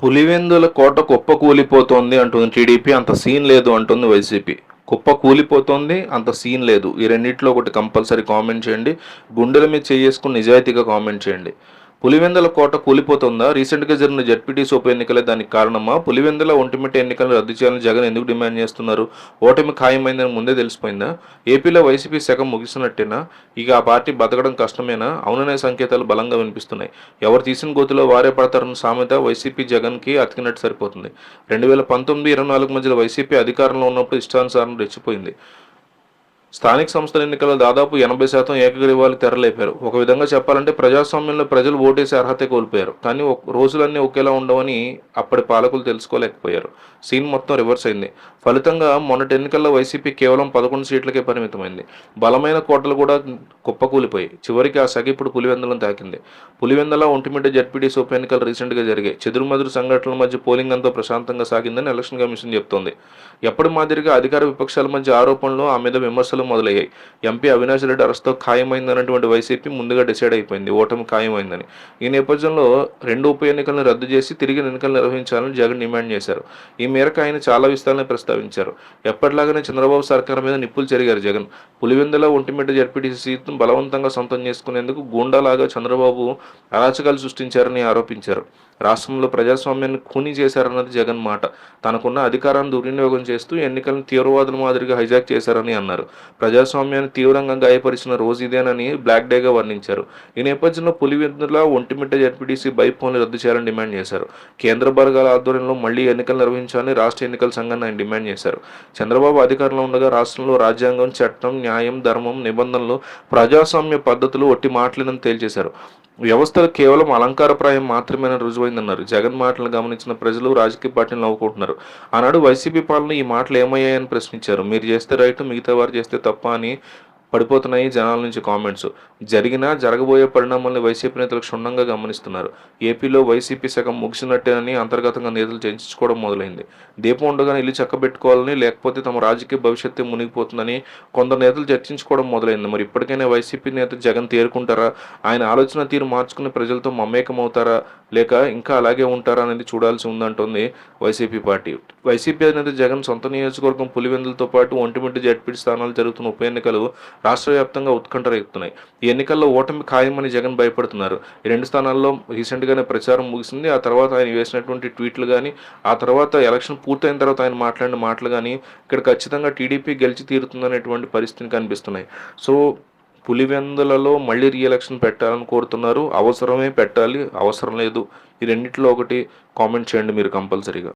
పులివెందుల కోట కుప్ప కూలిపోతోంది అంటుంది టీడీపీ. అంత సీన్ లేదు అంటుంది వైసీపీ. కుప్ప కూలిపోతోంది అంత సీన్ లేదు. ఈ రెండింటిలో ఒకటి కంపల్సరీ కామెంట్ చేయండి. గుండెల మీద చేసుకుని నిజాయితీగా కామెంట్ చేయండి. పులివెందుల కోట కూలిపోతుందా? రీసెంట్గా జరిగిన జడ్పీటీసీ ఉప ఎన్నికలే దానికి కారణమా? పులివెందుల ఒంటిమిట్ట ఎన్నికలను రద్దు చేయాలని జగన్ ఎందుకు డిమాండ్ చేస్తున్నారు? ఓటమి ఖాయమైందని ముందే తెలిసిపోయిందా? ఏపీలో వైసీపీ శకం ముగిసినట్టేనా? ఇక ఆ పార్టీ బతకడం కష్టమేనా? అవుననే సంకేతాలు బలంగా వినిపిస్తున్నాయి. ఎవరు తీసిన గోతిలో వారే పడతారన్న సామెత వైసీపీ జగన్కి అతికినట్టు సరిపోతుంది. రెండు వేల పంతొమ్మిది ఇరవై నాలుగు మధ్యలో వైసీపీ అధికారంలో ఉన్నప్పుడు ఇష్టానుసారం రెచ్చిపోయింది. స్థానిక సంస్థల ఎన్నికల్లో దాదాపు ఎనభై శాతం ఏకగ్రీవాలు తెరలేపారు. ఒక విధంగా చెప్పాలంటే ప్రజాస్వామ్యంలో ప్రజలు ఓటేసే అర్హత కోల్పోయారు. కానీ ఒక- రోజులన్నీ ఒకేలా ఉండవని అప్పటి పాలకులు తెలుసుకోలేకపోయారు. సీన్ మొత్తం రివర్స్ అయింది. ఫలితంగా మొన్నటి ఎన్నికల్లో వైసీపీ కేవలం పదకొండు సీట్లకే పరిమితమైంది. బలమైన కోటలు కూడా కుప్పకూలిపోయి చివరికి ఆ సగి ఇప్పుడు పులివెందలను తాకింది. పులివెందల ఒంటిమిట జడ్పీటీసీ ఉప ఎన్నికలు రీసెంట్గా జరిగాయి. చెదురుమదురు సంఘటనల మధ్య పోలింగ్ అంతా ప్రశాంతంగా సాగిందని ఎలక్షన్ కమిషన్ చెప్తోంది. ఎప్పటి మాదిరిగా అధికార విపక్షాల మధ్య ఆరోపణలు ఆ మీద విమర్శలు మొదలయ్యాయి. ఎంపీ అవినాష్ రెడ్డి అరెస్ట్తో ఖాయమైందన్నటువంటి వైసీపీ ముందుగా డిసైడ్ అయిపోయింది. ఓటమి ఖాయమైందని. ఈ నేపథ్యంలో రెండు ఉప ఎన్నికలను రద్దు చేసి తిరిగి ఎన్నికలు నిర్వహించాలని జగన్ డిమాండ్ చేశారు. ఈ మేరకు ఆయన చాలా విస్తారాలను ప్రస్తావించారు. ఎప్పటిలాగానే చంద్రబాబు సర్కార్ మీద నిప్పులు చెరిగారు జగన్. పులివెందులో ఒంటిమిట్ట జడ్పీటీసీ సీట్ను బలవంతంగా సొంతం చేసుకునేందుకు గూండాలాగా చంద్రబాబు అరాచకాలు సృష్టించారని ఆరోపించారు. రాష్ట్రంలో ప్రజాస్వామ్యాన్ని ఖూనీ చేశారన్నది జగన్ మాట. తనకున్న అధికారాన్ని దుర్వినియోగం చేస్తూ ఎన్నికలను తీవ్రవాదుల మాదిరిగా హైజాక్ చేశారని అన్నారు. ప్రజాస్వామ్యాన్ని తీవ్రంగా గాయపరిచిన రోజు ఇదేనని బ్లాక్ డేగా వర్ణించారు. ఈ నేపథ్యంలో పులివెందుల ఒంటిమిట్ట జడ్పీటీసీ బైపోన్లు రద్దు చేయాలని డిమాండ్ చేశారు. కేంద్ర బర్గాల ఆధ్వర్యంలో మళ్ళీ ఎన్నికలు నిర్వహించాలని రాష్ట్ర ఎన్నికల సంఘాన్ని ఆయన డిమాండ్ చేశారు. చంద్రబాబు అధికారంలో ఉండగా రాష్ట్రంలో రాజ్యాంగం చట్టం న్యాయం ధర్మం నిబంధనలు ప్రజాస్వామ్య పద్ధతులు ఒట్టి మాటలేనని తేల్చేశారు. వ్యవస్థలు కేవలం అలంకారప్రాయం మాత్రమే రుజువైందన్నారు. జగన్ మాటలను గమనించిన ప్రజలు రాజకీయ పార్టీలు నవ్వుకుంటున్నారు. ఆనాడు వైసీపీ పాలన ఈ మాటలు ఏమయ్యాయని ప్రశ్నించారు. మీరు చేస్తే రైట్ మిగతా వారు చేస్తే తప్ప అని పడిపోతున్నాయి జనాల నుంచి కామెంట్స్ జరిగిన జరగబోయే పరిణామాలను వైసీపీ నేతలు క్షుణ్ణంగా గమనిస్తున్నారు. ఏపీలో వైసీపీ సగం ముగిసినట్టేనని అంతర్గతంగా నేతలు చర్చించుకోవడం మొదలైంది. దీపం ఉండగానే ఇల్లు చక్కబెట్టుకోవాలని లేకపోతే తమ రాజకీయ భవిష్యత్తు మునిగిపోతుందని కొందరు నేతలు చర్చించుకోవడం మొదలైంది. మరి ఇప్పటికైనా వైసీపీ నేత జగన్ తేరుకుంటారా? ఆయన ఆలోచన తీరు మార్చుకుని ప్రజలతో మమేకమవుతారా? లేక ఇంకా అలాగే ఉంటారా అనేది చూడాల్సి ఉందంటోంది వైసీపీ పార్టీ. వైసీపీ అధినేత జగన్ సొంత నియోజకవర్గం పులివెందులతో పాటు ఒంటిమిట్ట జడ్పీటి స్థానాలు జరుగుతున్న ఉప ఎన్నికలు రాష్ట్ర వ్యాప్తంగా ఉత్కంఠ రేగుతున్నాయి. ఈ ఎన్నికల్లో ఓటమి ఖాయమని జగన్ భయపడుతున్నారు. ఈ రెండు స్థానాల్లో రీసెంట్గానే ప్రచారం ముగిసింది. ఆ తర్వాత ఆయన వేసినటువంటి ట్వీట్లు కానీ ఆ తర్వాత ఎలక్షన్ పూర్తయిన తర్వాత ఆయన మాట్లాడిన మాటలు కానీ ఇక్కడ ఖచ్చితంగా టీడీపీ గెలిచి తీరుతుందనేటువంటి పరిస్థితిని కనిపిస్తున్నాయి. సో పులివెందులలో మళ్ళీ రీఎలక్షన్ పెట్టాలని కోరుతున్నారు. అవసరమే పెట్టాలి అవసరం లేదు. ఈ రెండిట్లో ఒకటి కామెంట్ చేయండి మీరు కంపల్సరీగా.